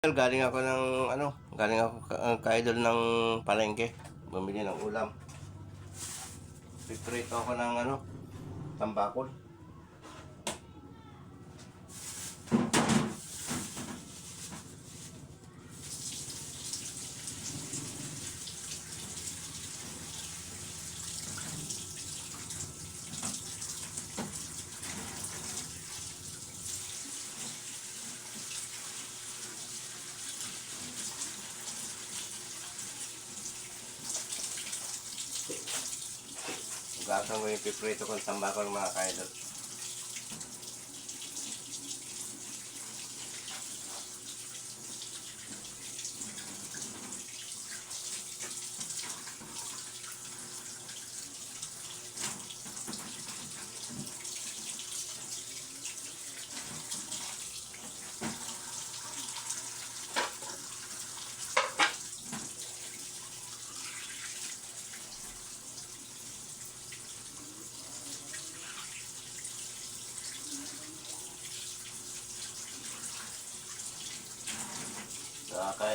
Galing ako ng ano, galing ako ka- uh, ka-idol ng palengke. Bumili ng ulam. Piprito ako ng ano, tambakol. Ugasan ko yung piprito kong tambakol mga ka-idol.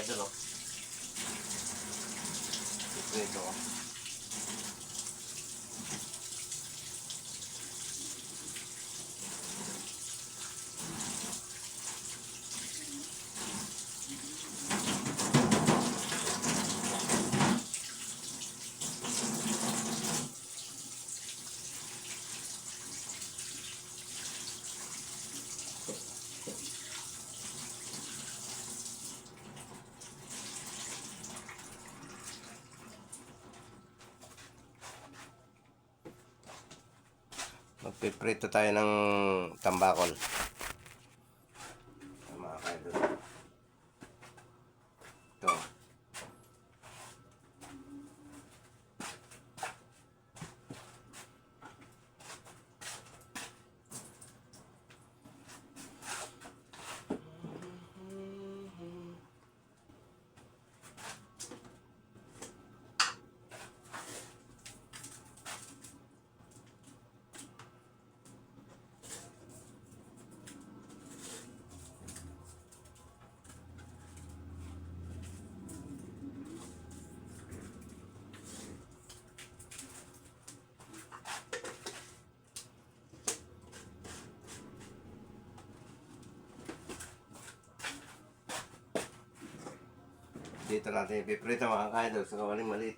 Mga ka-idol oh. Piprito ko. Magpiprito tayo ng tambakol. Dito natin ipiprito mga ka-idol sa kawaling maliit.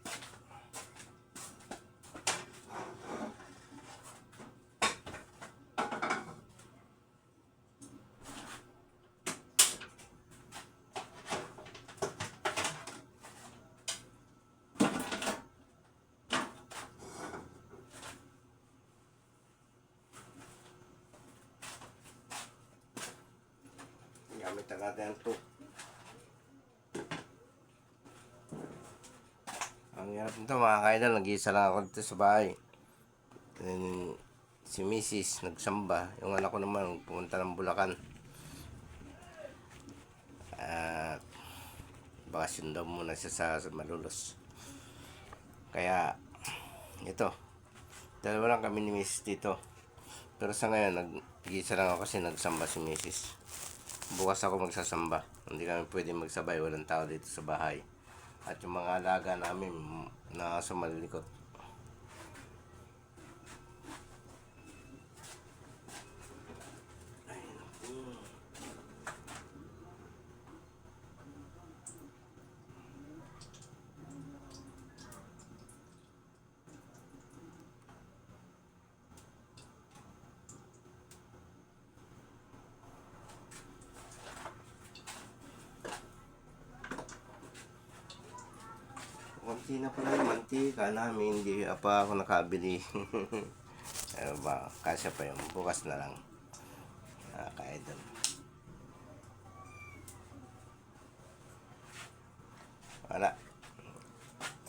gamit na natin ang 2 hirap nito mga kaidol, nag-iisa lang ako dito sa bahay. And, si Mrs. nagsamba. Yung anak ko naman pumunta ng Bulacan. At bakasyon daw muna siya sa, sa Malulos. Kaya ito. Dalawa lang kami ni Mrs. dito. Pero sa ngayon, nag-iisa lang ako kasi nagsamba si Mrs. Bukas ako magsasamba. Hindi kami pwede magsabay. Walang tao dito sa bahay. At yung mga alaga namin na sa malilikot. Konti na pala yung mantika namin, hindi pa ako nakabili. ano ba, kasya pa yung bukas na lang. Ah, kaidol. Wala.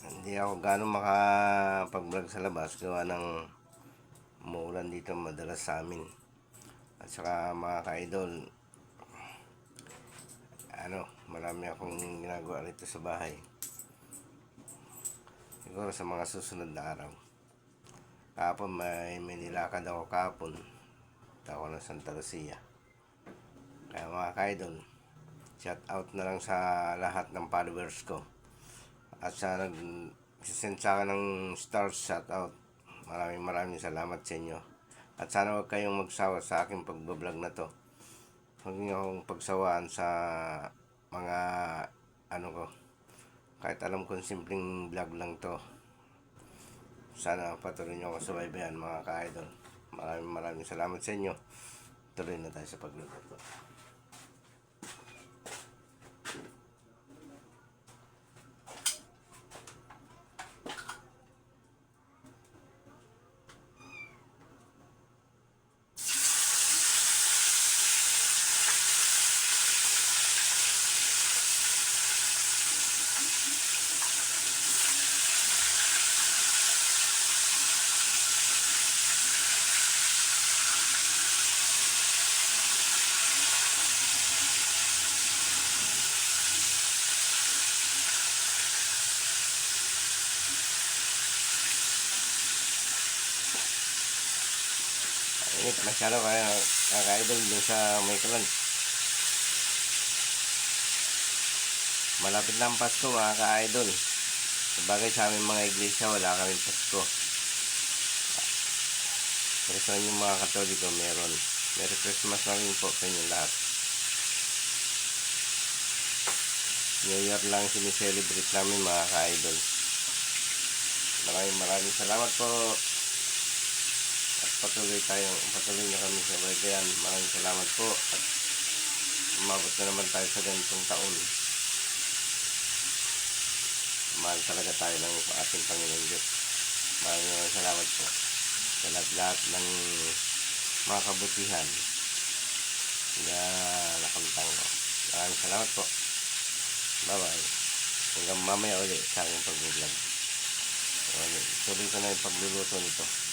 Hindi ako gano'ng makapag-vlog sa labas gawa ng muulan dito madalas sa amin. At saka mga ka-idol, ano, marami akong ginagawa rito sa bahay. Siguro sa mga susunod na araw. Kahapon may, may nilakad ako. Punta ako ng Santa Lucia. Kaya mga kaidol, Shout out na lang sa lahat ng followers ko. At sa nag send sa akin ng stars shout out. Maraming maraming salamat sa inyo. At sana huwag kayong magsawa sa aking pagbablog na to. Huwag niyo akong pagsawaan sa mga ano ko. Kahit alam kong simpleng vlog lang to. Sana patuloy niyo ako subaybayan mga ka-idol. Maraming maraming salamat sa inyo. Tuloy na tayo sa pagluluto. Init masyado kaya kaka-idol dun sa may kalan. Malapit na ang Pasko mga ka-idol. Sabagay sa aming mga iglesia wala kaming Pasko. Pero sa inyong mga katoliko meron. Merry Christmas na rin po sa inyo lahat. New Year lang sinicelebrate namin mga ka-idol. Maraming maraming salamat po. At patuloy tayong, patuloy na kami sa baybayan. Maraming salamat po. At umabot na naman tayo sa ganitong taon. Mahal talaga tayo ng ating Panginoon Diyos. Maraming salamat po. Sa lahat-lahat ng mga kabutihan na nakamtang ko. Maraming salamat po. Bye-bye. Hanggang mamaya ulit sa aking pag-vlog. Tuloy ko na yung pagluluto nito.